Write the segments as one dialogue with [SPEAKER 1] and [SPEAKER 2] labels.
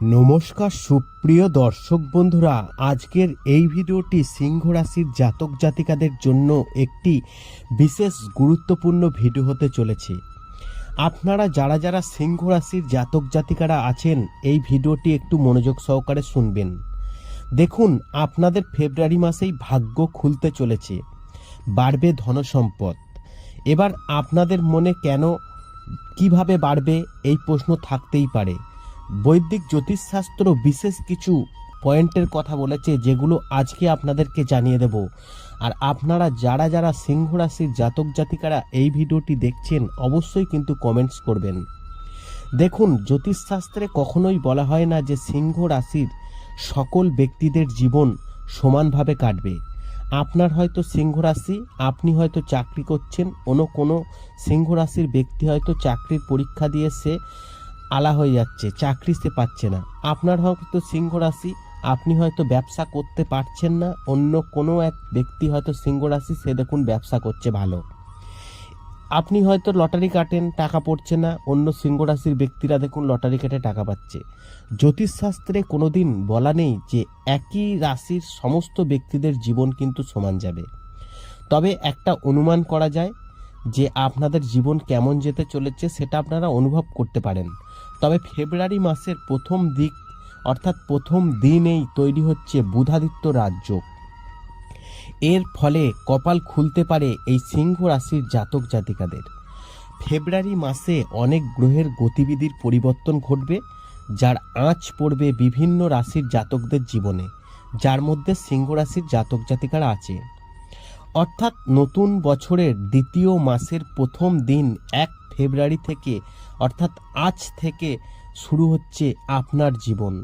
[SPEAKER 1] নমস্কার সুপ্রিয় দর্শক বন্ধুরা, আজকের এই ভিডিওটি সিংহ রাশির জাতক জাতিকাদের জন্য একটি বিশেষ গুরুত্বপূর্ণ ভিডিও হতে চলেছে। আপনারা যারা যারা সিংহ রাশির জাতক জাতিকারা আছেন, এই ভিডিওটি একটু মনোযোগ সহকারে শুনবেন। দেখুন, আপনাদের ফেব্রুয়ারি মাসেই ভাগ্য খুলতে চলেছে, বাড়বে ধনসম্পদ। এবার আপনাদের মনে কেন কীভাবে বাড়বে, এই প্রশ্ন থাকতেই পারে। বৈদিক জ্যোতিষশাস্ত্র বিশেষ কিছু পয়েন্টের কথা বলেছে, যেগুলো আজকে আপনাদেরকে জানিয়ে দেব। আর আপনারা যারা যারা সিংহ রাশির জাতক জাতিকারা এই ভিডিওটি দেখছেন, অবশ্যই কিন্তু কমেন্টস করবেন। দেখুন, জ্যোতিষশাস্ত্রে কখনোই বলা হয় না যে সিংহ রাশির সকল ব্যক্তিদের জীবন সমানভাবে কাটবে। আপনার হয়তো সিংহ রাশি, আপনি হয়তো চাকরি করছেন, অন্য কোনো সিংহ রাশির ব্যক্তি হয়তো চাকরির পরীক্ষা দিয়ে সে আলা হয়ে যাচ্ছে, চাকরি সে পাচ্ছে না। আপনার হয়তো সিংহ রাশি, আপনি হয়তো ব্যবসা করতে পারছেন না, অন্য কোনো এক ব্যক্তি হয়তো সিংহ রাশি, সে দেখুন ব্যবসা করছে ভালো। আপনি হয়তো লটারি কাটেন, টাকা পড়ছে না, অন্য সিংহ রাশির ব্যক্তিরা দেখুন লটারি কেটে টাকা পাচ্ছে। জ্যোতিষশাস্ত্রে কোনো দিন বলা নেই যে একই রাশির সমস্ত ব্যক্তিদের জীবন কিন্তু সমান যাবে। তবে একটা অনুমান করা যায় যে আপনাদের জীবন কেমন যেতে চলেছে, সেটা আপনারা অনুভব করতে পারেন। তবে ফেব্রুয়ারি মাসের প্রথম দিক, অর্থাৎ প্রথম দিনেই তৈরি হচ্ছে বুধাদিত্য রাজ্য। এর ফলে কপাল খুলতে পারে এই সিংহ রাশির জাতক জাতিকাদের। ফেব্রুয়ারি মাসে অনেক গ্রহের গতিবিধির পরিবর্তন ঘটবে, যার আঁচ পড়বে বিভিন্ন রাশির জাতকদের জীবনে, যার মধ্যে সিংহ রাশির জাতক জাতিকারা আছে। অর্থাৎ নতুন বছরের দ্বিতীয় মাসের প্রথম দিন এক ফেব্রুয়ারি থেকে, অর্থাৎ আজ থেকে শুরু হচ্ছে আপনার জীবন।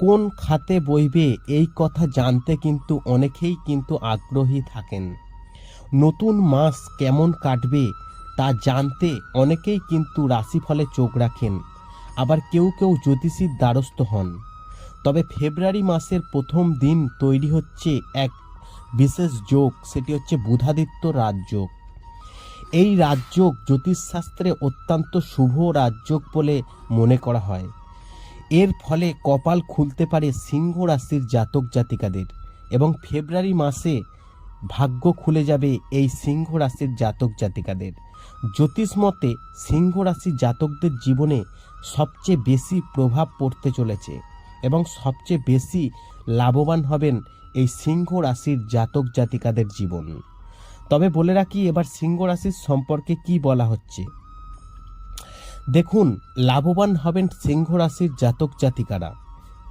[SPEAKER 1] কোন খাতে বইবে এই কথা জানতে কিন্তু অনেকেই কিন্তু আগ্রহী থাকেন। নতুন মাস কেমন কাটবে তা জানতে অনেকেই কিন্তু রাশিফলে চোখ রাখেন। আবার কেউ কেউ জ্যোতিষীর দ্বারস্থ হন। তবে ফেব্রুয়ারি মাসের প্রথম দিন তৈরি হচ্ছে এক বিশেষ যোগ, সেটি হচ্ছে বুধাদিত্য রাজযোগ। এই রাজযোগ জ্যোতিষশাস্ত্রে অত্যন্ত শুভ রাজযোগ বলে মনে করা হয়। এর ফলে কপাল খুলতে পারে সিংহ রাশির জাতক জাতিকাদের এবং ফেব্রুয়ারি মাসে ভাগ্য খুলে যাবে এই সিংহ রাশির জাতক জাতিকাদের। জ্যোতিষ মতে সিংহ রাশির জাতকদের জীবনে সবচেয়ে বেশি প্রভাব পড়তে চলেছে এবং সবচেয়ে বেশি লাভবান হবেন এই সিংহ রাশির জাতক জাতিকাদের জীবন। তবে বলে রাখি, এবার সিংহ রাশির সম্পর্কে কি বলা হচ্ছে? দেখুন, লাভবান হবেন সিংহ রাশির জাতক জাতিকারা।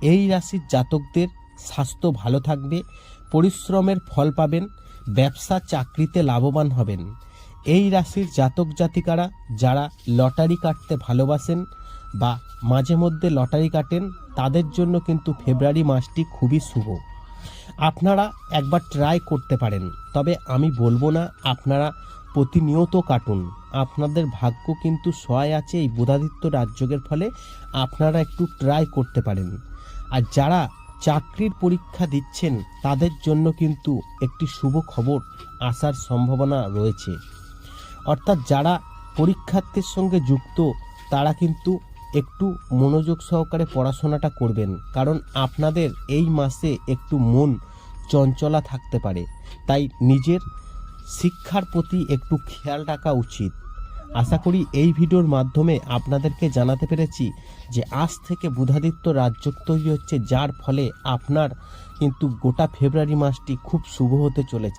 [SPEAKER 1] এই রাশির জাতকদের স্বাস্থ্য ভালো থাকবে, পরিশ্রমের ফল পাবেন, ব্যবসা, চাকরিতে লাভবান হবেন। এই রাশির জাতক জাতিকারা যারা লটারি কাটতে ভালোবাসেন বা মাঝে মধ্যে লটারি কাটেন, তাদের জন্য কিন্তু ফেব্রুয়ারি মাসটি খুবই শুভ। আপনারা একবার ট্রাই করতে পারেন। তবে আমি বলব না, আপনারা প্রতিনিয়ত কাটুন। আপনাদের ভাগ্য কিন্তু সহায় আছে এই বুধাদিত্য রাজযোগের ফলে আপনারা একটু ট্রাই করতে পারেন। আর যারা চাকরির পরীক্ষা দিচ্ছেন, তাদের জন্য কিন্তু একটি শুভ খবর আসার সম্ভাবনা রয়েছে। অর্থাৎ যারা পরীক্ষার্থীর সঙ্গে যুক্ত, তারা কিন্তু একটু মনোযোগ সহকারে পড়াশোনাটা করবেন। কারণ আপনাদের এই মাসে একটু মন চঞ্চলা থাকতে পারে। তাই নিজের শিক্ষার প্রতি একটু খেয়াল রাখা উচিত। আশা করি এই ভিডিওর মাধ্যমে আপনাদেরকে জানাতে পেরেছি যে আজ থেকে বুধাদিত্য রাজ্য তৈরি হচ্ছে, যার ফলে আপনার কিন্তু গোটা ফেব্রুয়ারি মাসটি খুব শুভ হতে চলেছে।